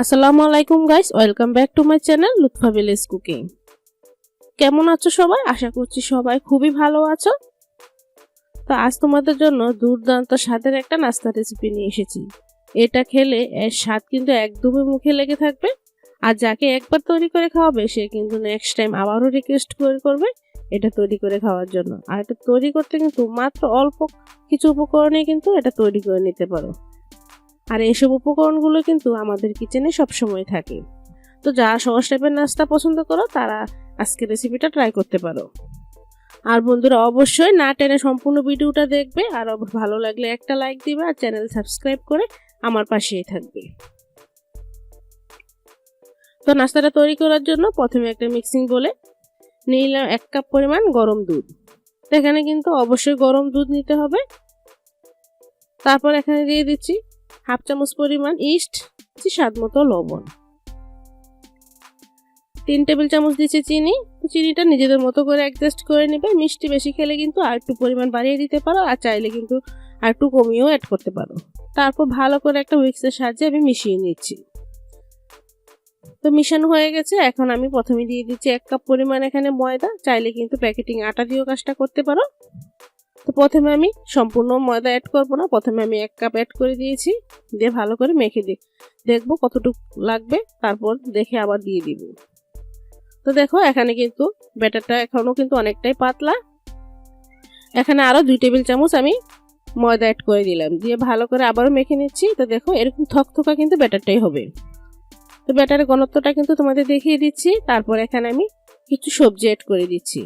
আসসালামু আলাইকুম guys welcome back to my channel Lutfa village cooking কেমন আছো সবাই? আশা করছি সবাই খুবই ভালো আছো। তো আজ তোমাদের জন্য দুর্দান্ত স্বাদের একটা নাস্তা রেসিপি নিয়ে এসেছি। এটা খেলে এর স্বাদ কিন্তু একদমই মুখে লেগে থাকবে। আর যাকে একবার তৈরি করে খাওয়াবে, সে কিন্তু নেক্সট টাইম আবারও রিকোয়েস্ট করে করবে এটা তৈরি করে খাওয়ার জন্য। আর এটা তৈরি করতে কিন্তু মাত্র অল্প কিছু উপকরণে কিন্তু এটা তৈরি করে নিতে পারো। আর এইসব উপকরণগুলো কিন্তু আমাদের কিচেনে সবসময় থাকে। তো যারা সহজ টাইপের নাস্তা পছন্দ করো, তারা আজকে রেসিপিটা ট্রাই করতে পারো। আর বন্ধুরা, অবশ্যই না টেনে সম্পূর্ণ ভিডিওটা দেখবে, আর ভালো লাগলে একটা লাইক দিবে, আর চ্যানেল সাবস্ক্রাইব করে আমার পাশেই থাকবে। তো নাস্তাটা তৈরি করার জন্য প্রথমে একটা মিক্সিং বলে নিলাম এক কাপ পরিমাণ গরম দুধ। তো এখানে কিন্তু অবশ্যই গরম দুধ নিতে হবে। তারপর এখানে দিয়ে দিচ্ছি হাফ চামচ পরিমাণ ইস্ট স্বাদ মতো লবণ। তিন টেবিল চামচ দিচ্ছি চিনি। চিনিটা নিজেদের মতো করে অ্যাডজাস্ট করে নেবে। মিষ্টি বেশি খেলে কিন্তু আর একটু পরিমাণ বাড়িয়ে দিতে পারো আর চাইলে কিন্তু আর একটু কমিয়েও অ্যাড করতে পারো। তারপর ভালো করে একটা উইক্সের সাহায্যে আমি মিশিয়ে নিচ্ছি। তো মিশানো হয়ে গেছে। এখন আমি প্রথমে দিয়ে দিচ্ছি এক কাপ পরিমাণ এখানে ময়দা। চাইলে কিন্তু প্যাকেটিং আটা দিয়েও কাজটা করতে পারো। তো প্রথমে আমি সম্পূর্ণ ময়দা অ্যাড করব না। প্রথমে আমি এক কাপ অ্যাড করে দিয়েছি। দিয়ে ভালো করে মেখে দিই দেখব কতটুকু লাগবে। তারপর দেখে আবার দিয়ে দিব। তো দেখো, এখানে কিন্তু ব্যাটারটা এখনও কিন্তু অনেকটাই পাতলা। এখানে আরও দুই টেবিল চামচ আমি ময়দা অ্যাড করে দিলাম। দিয়ে ভালো করে আবারও মেখে নিচ্ছি। তো দেখো, এরকম থকথকা কিন্তু ব্যাটারটাই হবে। তো ব্যাটারের ঘনত্বটা কিন্তু তোমাদের দেখিয়ে দিচ্ছি। তারপর এখানে আমি কিছু সবজি অ্যাড করে দিচ্ছি।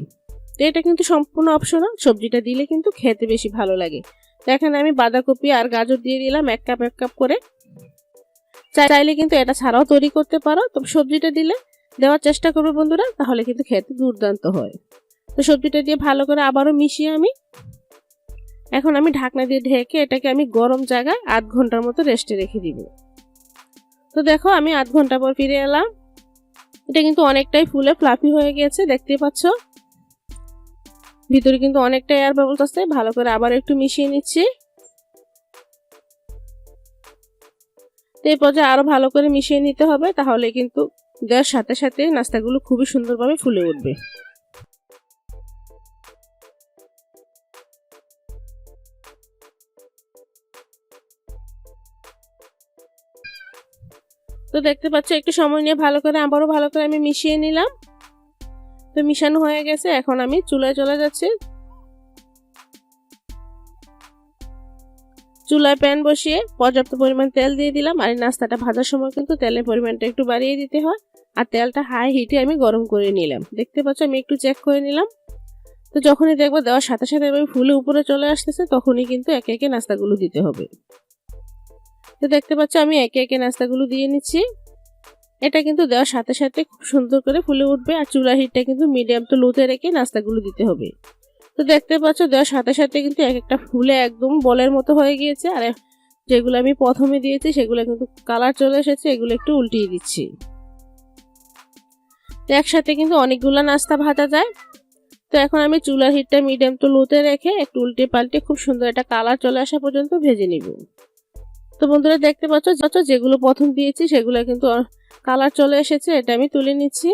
তো এটা কিন্তু সম্পূর্ণ অপশনাল সবজিটা দিলে কিন্তু খেতে বেশি ভালো লাগে। তো এখানে আমি বাঁধাকপি আর গাজর দিয়ে দিলাম এক কাপ এক কাপ করে। চাই- চাইলে কিন্তু এটা ছাড়াও তৈরি করতে পারো। তো সবজিটা দিলে দেওয়ার চেষ্টা করবে বন্ধুরা, তাহলে কিন্তু খেতে দুর্দান্ত হয়। তো সবজিটা দিয়ে ভালো করে আবারও মিশিয়ে আমি, এখন আমি ঢাকনা দিয়ে ঢেকে এটাকে আমি গরম জায়গায় আধ ঘণ্টার মতো রেস্টে রেখে দিব। তো দেখো আমি আধ ঘণ্টা পর ফিরে এলাম। এটা কিন্তু অনেকটাই ফুলে ফ্লাফি হয়ে গেছে দেখতেই পাচ্ছ? ভিতরে কিন্তু অনেকটা এয়ার বাবলস আছে। ভালো করে আবার একটু মিশিয়ে নিচ্ছি। তো এই পর্যায়ে আরও ভালো করে মিশিয়ে নিতে হবে, তাহলে কিন্তু দেওয়ার সাথে সাথে নাস্তাগুলো খুবই সুন্দরভাবে ফুলে উঠবে। তো দেখতে পাচ্ছ, একটু সময় নিয়ে ভালো করে, আবারও ভালো করে আমি মিশিয়ে নিলাম। তো মিশানো হয়ে গেছে, এখন আমি চুলায় চলে যাচ্ছি। চুলায় প্যান বসিয়ে পর্যাপ্ত পরিমাণ তেল দিয়ে দিলাম, আর নাস্তাটা ভাজার সময় কিন্তু তেলের পরিমাণটা একটু বাড়িয়ে দিতে হয়। আর তেলটা হাই হিটে আমি গরম করে নিলাম। দেখতে পাচ্ছ, আমি একটু চেক করে নিলাম। তো যখনই দেখব দেওয়ার সাথে সাথে আমি ফুলে উপরে চলে আসতেছে, তখনই কিন্তু একে একে নাস্তাগুলো দিতে হবে। তো দেখতে পাচ্ছ, আমি একে একে নাস্তাগুলো দিয়ে নিচ্ছি। এটা কিন্তু দেওয়ার সাথে সাথে খুব সুন্দর করে ফুলে উঠবে আর চুলা হিটটা কিন্তু মিডিয়াম তো লোতে রেখে নাস্তাগুলো দিতে হবে। তো দেখতে পাচ্ছ, দেওয়ার সাথে সাথে কিন্তু এক একটা ফুলে একদম বলের মতো হয়ে গিয়েছে আর যেগুলো আমি প্রথমে দিয়েছি, সেগুলো কিন্তু কালার চলে এসেছে, এগুলো একটু উল্টিয়ে দিচ্ছি। তো একসাথে কিন্তু অনেকগুলো নাস্তা ভাজা যায়। তো এখন আমি চুলার হিটটা মিডিয়াম তো লোতে রেখে একটু উল্টে পাল্টে খুব সুন্দর একটা কালার চলে আসা পর্যন্ত ভেজে নিব। তো বন্ধুরা দেখতে পাচ্ছ যত যেগুলো প্রথম দিয়েছি, সেগুলো কিন্তু কালার চলে এসেছে, এটা আমি তুলে নিচ্ছি।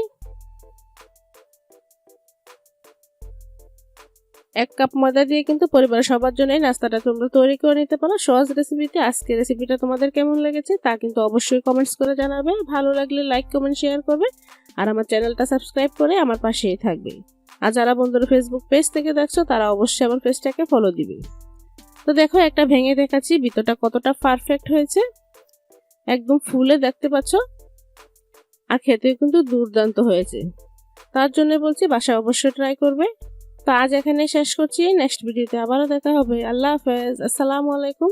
এক কাপ ময়দা দিয়ে কিন্তু পরিবারের সবার জন্য এই নাস্তাটা তোমরা তৈরি করে নিতে পারো। সহজ রেসিপিতে আজকে রেসিপিটা তোমাদের কেমন লেগেছে তা কিন্তু অবশ্যই কমেন্টস করে জানাবে। ভালো লাগলে লাইক কমেন্ট শেয়ার করবে আর আমার চ্যানেলটা সাবস্ক্রাইব করে আমার পাশেই থাকবে। আর যারা বন্ধুরা ফেসবুক পেজ থেকে দেখছ, তারা অবশ্যই আমার পেজটাকে ফলো দিবে। তো দেখো, একটা ভেঙে দেখাচ্ছি, ভিতরটা কতটা পারফেক্ট হয়েছে। একদম ফুলে দেখতে পাচ্ছ। আর খেতে কিন্তু দুর্দান্ত হয়েছে। তার জন্য বলছি বাসা অবশ্যই ট্রাই করবে। তো আজ এখানে শেষ করছি। নেক্সট ভিডিওতে আবারও দেখা হবে। আল্লাহ হাফেজ। আসসালামু আলাইকুম।